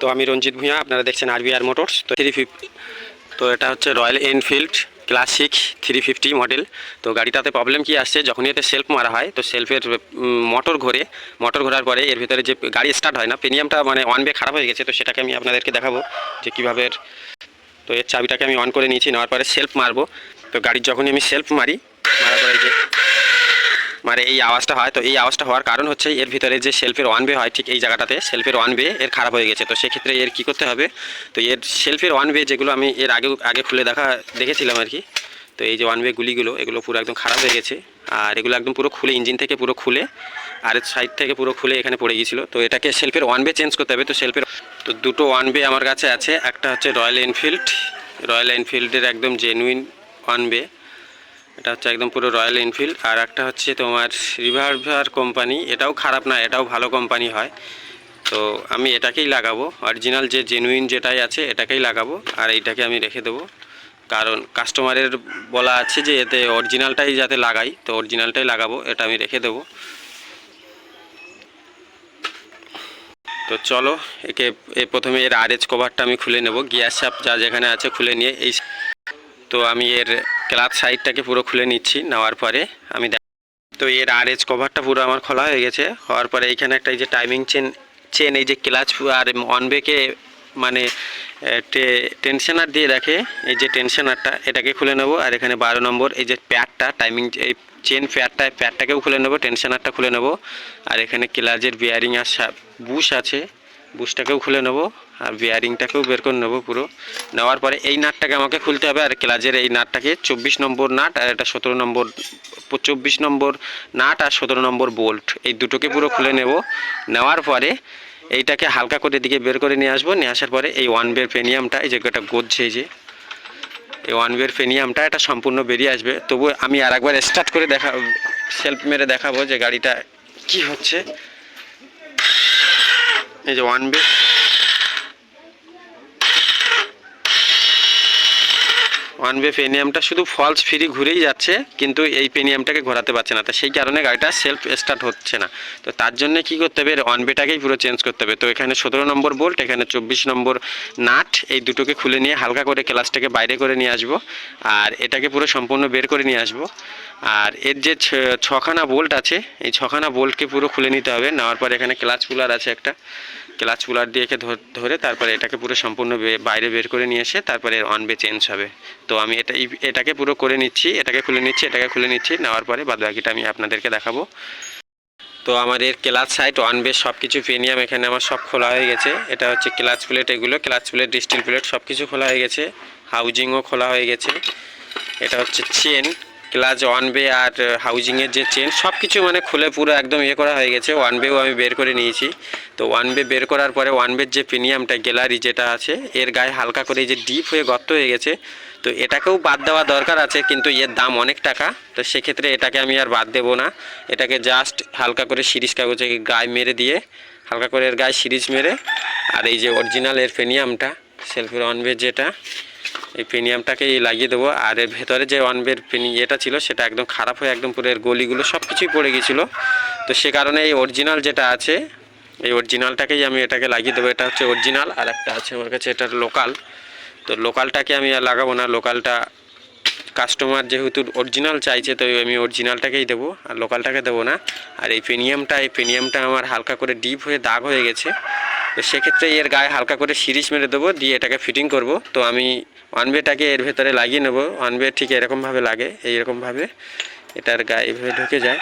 তো আমি রঞ্জিত ভূঁইয়া, আপনারা দেখছেন আরবিআর মোটরস তো থ্রি ফিফটি তো এটা হচ্ছে Royal Enfield classic three fifty model তো গাড়িটাতে প্রবলেম কি আসছে, যখনই এতে সেলফ মারা হয়, তো সেলফের মোটর ঘোরে। মোটর ঘোরার পরে এর ভিতরে যে গাড়ি স্টার্ট হয় না প্রিমিয়ামটা মানে ওয়ান বে খারাপ হয়ে গেছে, তো সেটাকে আমি আপনাদেরকে দেখাবো যে কীভাবে তো এর চাবিটাকে আমি অন করে নিয়েছি, নেওয়ার পরে সেলফ মারবো। তো গাড়ির যখনই আমি সেলফ মারি, মারার পরে যে মানে এই আওয়াজটা হয়, তো এই আওয়াজটা হওয়ার কারণ হচ্ছে এর ভিতরে যে সেলফের ওয়ান বে হয়, ঠিক এই জায়গাটাতে সেলফের ওয়ান বে এর খারাপ হয়ে গেছে। তো সেক্ষেত্রে এর কী করতে হবে? তো এর সেলফের ওয়ান বে যেগুলো আমি এর আগে আগে খুলে দেখা, দেখেছিলাম আর কি, তো এই যে ওয়ান বে গুলিগুলো, এগুলো পুরো একদম খারাপ হয়ে গেছে, আর এগুলো একদম পুরো খুলে ইঞ্জিন থেকে পুরো খুলে, আর সাইড থেকে পুরো খুলে এখানে পড়ে গিয়েছিল। তো এটাকে সেলফের ওয়ান বে চেঞ্জ করতে হবে, তো সেলফের তো দুটো ওয়ান বে আমার কাছে আছে, একটা হচ্ছে রয়্যাল এনফিল্ড রয়্যাল এনফিল্ডের একদম জেনুইন ওয়ান বে এটা হচ্ছে একদম পুরো রয়্যাল এনফিল্ড। আর একটা হচ্ছে তোমার রিভারভার কোম্পানি। এটাও খারাপ না, এটাও ভালো কোম্পানি হয়। তো আমি এটাকেই লাগাবো। অরিজিনাল যে জেনুইন যেটাই আছে, এটাকেই লাগাবো। আর এইটাকে আমি রেখে দেবো। কারণ কাস্টমারের বলা আছে যে এতে অরিজিনালটাই যাতে লাগাই, তো অরিজিনালটাই লাগাবো, এটা আমি রেখে দেবো। তো চলো, একে প্রথমে এর আর আরএচ কভারটা আমি খুলে নেব। গিয়ার শাপ যা যেখানে আছে খুলে নিয়ে এই তো আমি এর ক্লাচ সাইডটাকে পুরো খুলে নিচ্ছি, নেওয়ার পরে আমি তো এর আর এজ কভারটা পুরো আমার খোলা হয়ে গেছে। হওয়ার পরে এইখানে একটা এই যে টাইমিং চেন চেন এই যে ক্লাচ আর অনবেকে মানে টেনশনার দিয়ে রাখে এই যে টেনশনারটা এটাকে খুলে নেব। আর এখানে বারো নম্বর এই যে প্যাডটা টাইমিং এই চেন প্যাডটা প্যাডটাকেও খুলে নেব টেনশনারটা খুলে নেব। আর এখানে ক্লাচের বিয়ারিং আর বুশ আছে বুশটাকেও খুলে নেব। আর বিয়ারিংটাকেও বের করে নেব পুরো। নেওয়ার পরে এই নাটটাকে আমাকে খুলতে হবে, আর ক্লাজের এই নাটটাকে চব্বিশ নম্বর নাট আর এটা সতেরো নম্বর, চব্বিশ নম্বর নাট আর সতেরো নম্বর বোল্ট এই দুটোকে পুরো খুলে নেব। নেওয়ার পরে এইটাকে হালকা করে দিকে বের করে নিয়ে আসব, নিয়ে আসার পরে এই ওয়ান বের পেনিয়ামটা এই যে এটা গজছে এই যে, এই ওয়ান বের পেনিয়ামটা এটা সম্পূর্ণ বেরিয়ে আসবে। তবু আমি আর একবার স্টার্ট করে দেখা সেলফ মেরে দেখাবো যে গাড়িটা কি হচ্ছে। এই যে ওয়ান বে ওয়ান পেনিয়ামটা শুধু ফলস ফ্রি ঘুরেই যাচ্ছে, কিন্তু এই পেনিয়ামটাকে ঘোরাতে পারছে না। তো সেই কারণে গাড়িটা সেলফ স্টার্ট হচ্ছে না। তো তার জন্য কি করতে হবে? ওয়ান বেটাকেই পুরো চেঞ্জ করতে হবে। তো এখানে সতেরো নম্বর বোল্ট এখানে চব্বিশ নম্বর নাট এই দুটোকে খুলে নিয়ে হালকা করে ক্লাসটাকে বাইরে করে নিয়ে আসব। আর এটাকে পুরো সম্পূর্ণ বের করে নিয়ে আসব। আর এর যে ছখানা বোল্ট আছে, এই ছখানা বোল্টকে পুরো খুলে নিতে হবে। নেওয়ার পর এখানে ক্লাচ পুলার আছে একটা। ক্লাচ পুলার দিয়ে একে ধর- তারপরে এটাকে পুরো সম্পূর্ণ বাইরে বের করে নিয়ে এসে তারপরে অন বে চেঞ্জ হবে। তো আমি এটা এটাকে পুরো করে নিচ্ছি, এটাকে খুলে নিচ্ছি, এটাকে খুলে নিচ্ছি, নেওয়ার পরে বাদ বাকিটা আমি আপনাদেরকে দেখাবো। তো আমার এর ক্লাচ সাইড ওয়ান বেস সব কিছু পেনিয়াম এখানে আমার সব খোলা হয়ে গেছে। এটা হচ্ছে ক্লাচ প্লেট এগুলো, ক্লাচ প্লেট স্টিল প্লেট সব কিছু খোলা হয়ে গেছে। হাউজিংও খোলা হয়ে গেছে। এটা হচ্ছে চেন ক্লাচ ওয়ান বে আর হাউজিংয়ের যে চেন সব কিছু মানে খুলে পুরো একদম ইয়ে করা হয়ে গেছে। ওয়ান বেও আমি বের করে নিয়েছি। তো ওয়ান বে বের করার পরে ওয়ান বের যে প্রিমিয়ামটা গ্যালারি যেটা আছে, এর গায়ে হালকা করে যে ডিপ হয়ে গর্ত হয়ে গেছে। তো এটাকেও বাদ দেওয়া দরকার আছে, কিন্তু এর দাম অনেক টাকা। তো সেক্ষেত্রে এটাকে আমি আর বাদ দেবো না। এটাকে জাস্ট হালকা করে সিরিজ কাগজে গায়ে মেরে দিয়ে, হালকা করে এর গায়ে সিরিজ মেরে, আর এই যে অরিজিনাল এর পেনিয়ামটা সেলফের ওয়ান বে যেটা, এই পেনিয়ামটাকে লাগিয়ে দেবো। আর এর ভেতরে যে ওয়ানবের পেনি এটা ছিল, সেটা একদম খারাপ হয়ে একদম পুরো এর গলিগুলো সব কিছুই পড়ে গিয়েছিল তো সে কারণে এই অরিজিনাল যেটা আছে এই অরিজিনালটাকেই আমি এটাকে লাগিয়ে দেবো। এটা হচ্ছে অরিজিনাল আর একটা আছে আমার কাছে এটা লোকাল তো লোকালটাকে আমি আর লাগাবো না লোকালটা কাস্টমার যেহেতু অরিজিনাল চাইছে, তো আমি অরিজিনালটাকেই দেবো আর লোকালটাকে দেবো না। আর এই পেনিয়ামটা এই পেনিয়ামটা আমার হালকা করে ডিপ হয়ে দাগ হয়ে গেছে। তো সেক্ষেত্রে এর গায়ে হালকা করে সিরিজ মেরে দেবো, দিয়ে এটাকে ফিটিং করব। তো আমি ওয়ান বেটাকে এর ভেতরে লাগিয়ে নেব। ওয়ান বে ঠিক এরকমভাবে লাগে, এইরকমভাবে। এটার গায়ে এভাবে ঢুকে যায়।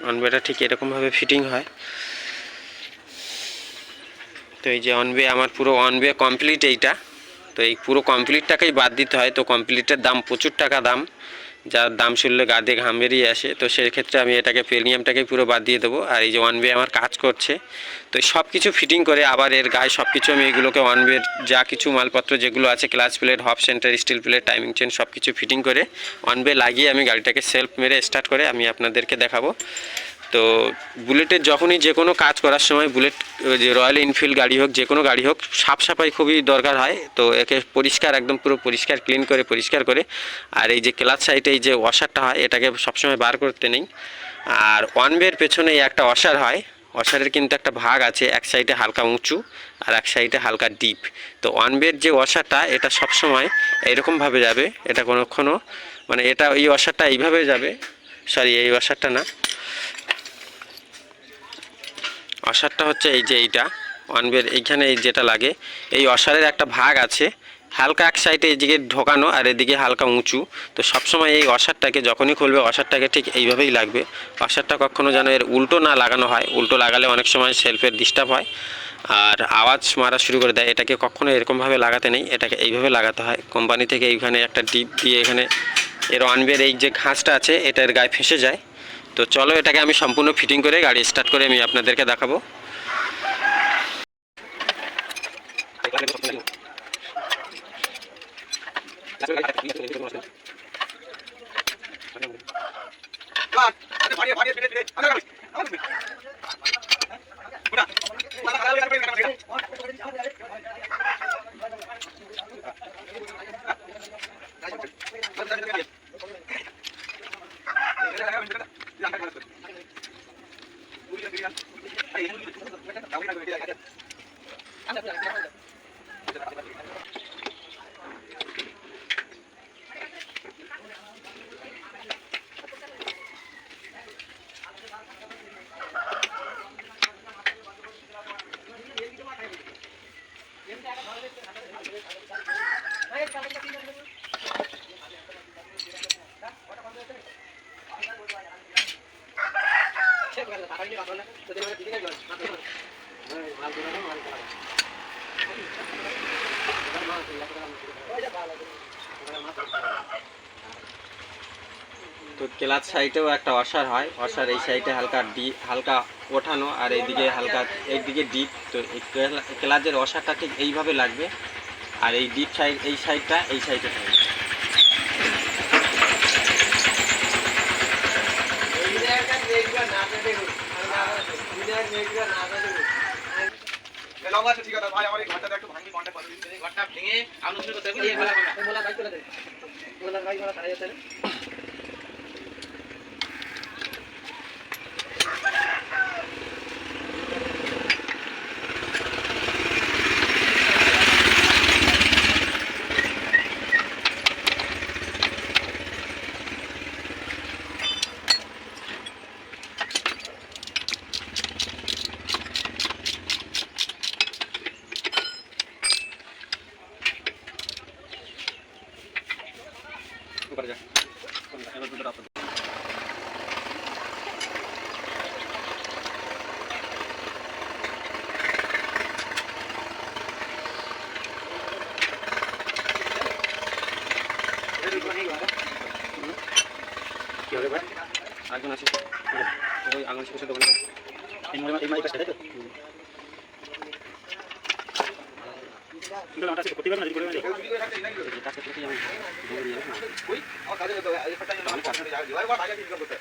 ওয়ান বেটা ঠিক এরকমভাবে ফিটিং হয়। তো এই যে অনবে, আমার পুরো অনবে কমপ্লিট এইটা। তো এই পুরো কমপ্লিটটাকেই বাদ দিতে হয়। তো কমপ্লিটের দাম প্রচুর টাকা দাম। যার দাম শুনলে গা দিয়ে ঘাম বেরিয়ে আসে, তো সেক্ষেত্রে আমি এটাকে প্রিমিয়ামটাকেই পুরো বাদ দিয়ে দেবো। আর এই যে ওয়ান বে আমার কাজ করছে, তো সব কিছু ফিটিং করে আবার এর গায়ে সব কিছু আমি এগুলোকে ওয়ান বের যা কিছু মালপত্র যেগুলো আছে clutch plate hop centre steel plate timing chain সব কিছু ফিটিং করে ওয়ান বে লাগিয়ে আমি গাড়িটাকে সেলফ মেরে স্টার্ট করে আমি আপনাদেরকে দেখাবো। তো বুলেটের যখনই যে কোনো কাজ করার সময় বুলেট যে রয়্যাল এনফিল্ড গাড়ি হোক, যে কোনো গাড়ি হোক সাফ সাফাই খুবই দরকার হয়। তো একে পরিষ্কার, একদম পুরো পরিষ্কার, ক্লিন করে, পরিষ্কার করে। আর এই যে ক্লাচ সাইডে এই যে ওয়াশারটা হয়, এটাকে সবসময় বার করতে নেই। আর ওয়ান বের পেছনে একটা ওয়াশার হয়। ওয়াশারের কিন্তু একটা ভাগ আছে, এক সাইডে হালকা উঁচু আর এক সাইডে হালকা ডিপ। তো ওয়ান বের যে ওয়াশারটা, এটা সবসময় এরকমভাবে যাবে, এটা কোনোক্ষণও। মানে এটা, এই ওয়াশারটা এইভাবে যাবে। সরি, এই ওয়াশারটা না। অসারটা হচ্ছে এই যে এইটা ওয়ান বের এইখানে এই যেটা লাগে। এই অসারের একটা ভাগ আছে, হালকা এক সাইডে এদিকে ঢোকানো আর এদিকে হালকা উঁচু। তো সবসময় এই অসারটাকে যখনই খুলবে, অসারটাকে ঠিক এইভাবেই লাগবে। অসারটা কখনো যেন এর উল্টো না লাগানো হয়, উল্টো লাগালে অনেক সময় সেলফের ডিস্টার্ব হয়। আর আওয়াজ মারা শুরু করে দেয়, এটাকে কখনো এরকমভাবে লাগাতে নেই, এটাকে এইভাবে লাগাতে হয়। কোম্পানি থেকে এইখানে একটা ডিপ দিয়ে এখানে এর ওয়ানবের এই যে ঘাসটা আছে এটা এর গায়ে ফেসে যায়। তো চলো এটাকে আমি সম্পূর্ণ ফিটিং করে গাড়ি স্টার্ট করে আমি আপনাদেরকে দেখাবো। Thank you. তো ক্লাচ সাইডেও একটা অসার হয় অসার এই সাইডে হালকা ডি হালকা ওঠানো আর এইদিকে হালকা এইদিকে ডিপ তো এই ক্লা- ক্লাচের অসারটা ঠিক এইভাবে লাগবে আর এই ডিপ সাইড এই সাইডটা এই সাইডে থাকবে ভাই আমার ঘরটা একটু ভাঙি ঘরটা ভেঙে আলোচনা করতে কি হবে ভাই আগুন আছে ওই আগুন শেষে দোকানে এই মোড়ে এই মাইক আছে তাই তো কিন্তু আমারটা করতে পারবে না যদি করে কাছে থেকে আমি দৌড়ে নিয়ে আসব। ওই আমার কাজে তো এই ফটটা যেন আমি কাছে যাই এবার আগে ঠিক করতে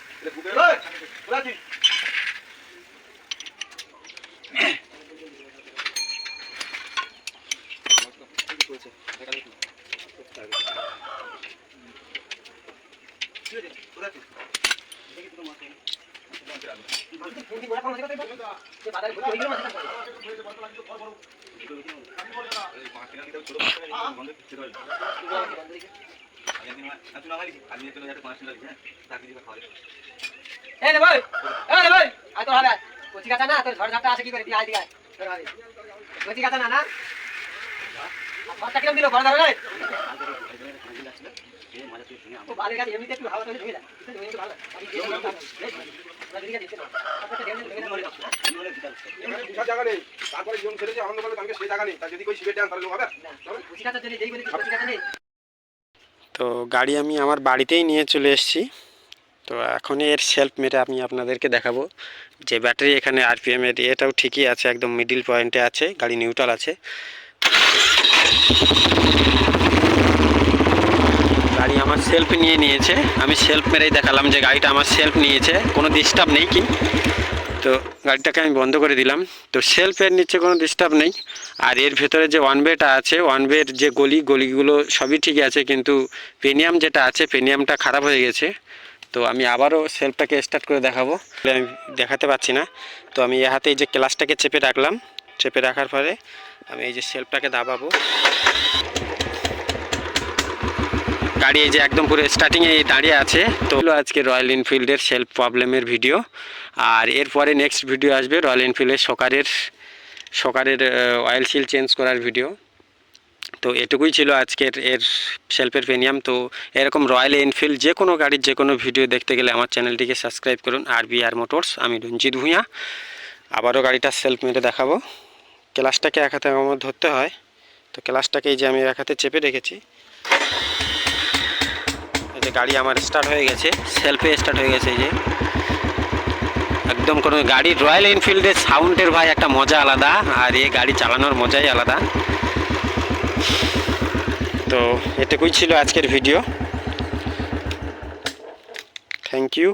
হবে না তোর ঝড় ঝাপটা আছে কি করে তুই আয় দিকে তোর ভাবি কচি কাঁচা না না ঘরটা কিরম দিল ঘর ধরে তো গাড়ি আমি আমার বাড়িতেই নিয়ে চলে এসেছি। তো এখন এর সেলফ মেরে আমি আপনাদেরকে দেখাবো। যে ব্যাটারি এখানে আরপিএম এর, এটাও ঠিকই আছে, একদম মিডিল পয়েন্টে আছে, গাড়ি নিউট্রাল আছে। আমার সেলফ নিয়ে নিয়েছে। আমি সেলফ মেরেই দেখালাম যে গাড়িটা আমার সেলফ নিয়েছে। কোনো ডিস্টার্ব নেই কি? তো গাড়িটাকে আমি বন্ধ করে দিলাম। তো সেলফের নিচে কোনো ডিস্টার্ব নেই। আর এর ভেতরে যে ওয়ান বেটা আছে ওয়ান বের যে গলি, গলিগুলো সবই ঠিক আছে, কিন্তু পেনিয়াম যেটা আছে পেনিয়ামটা খারাপ হয়ে গেছে। তো আমি আবারও সেলফটাকে স্টার্ট করে দেখাবো। আমি দেখাতে পাচ্ছি না। তো আমি এ হাতে এই যে ক্লাসটাকে চেপে রাখলাম। চেপে রাখার পরে আমি এই যে সেলফটাকে দাবাবো। গাড়ি এই যে একদম পুরো স্টার্টিংয়ে দাঁড়িয়ে আছে। তো হলো আজকে রয়্যাল এনফিল্ডের সেলফ প্রবলেমের ভিডিও আর এরপরে নেক্সট ভিডিও আসবে রয়্যাল এনফিল্ডের সকারের সকারের অয়েল সিল চেঞ্জ করার ভিডিও তো এটুকুই ছিল আজকের এর সেলফের প্রিমিয়াম তো এরকম রয়্যাল এনফিল্ড যে কোনো গাড়ির যে কোনো ভিডিও দেখতে গেলে আমার চ্যানেলটিকে সাবস্ক্রাইব করুন। আর বি আর মোটরস আমি রঞ্জিত ভূঁইয়া। আবারও গাড়িটা সেলফ মেরে দেখাবো। ক্লাসটাকে এক হাতে আমার ধরতে হয়। তো ক্লাসটাকে এই যে আমি এক হাতে চেপে রেখেছি। যে গাড়ি আমার স্টার্ট হয়ে গেছে সেলফে স্টার্ট হয়ে গেছে যে। একদম কোনো গাড়ি রয়্যাল এনফিল্ডের সাউন্ডের ভাই একটা মজা আলাদা, আর এ গাড়ি চালানোর মজাই আলাদা। তো এটুকুই ছিল আজকের ভিডিও থ্যাংক ইউ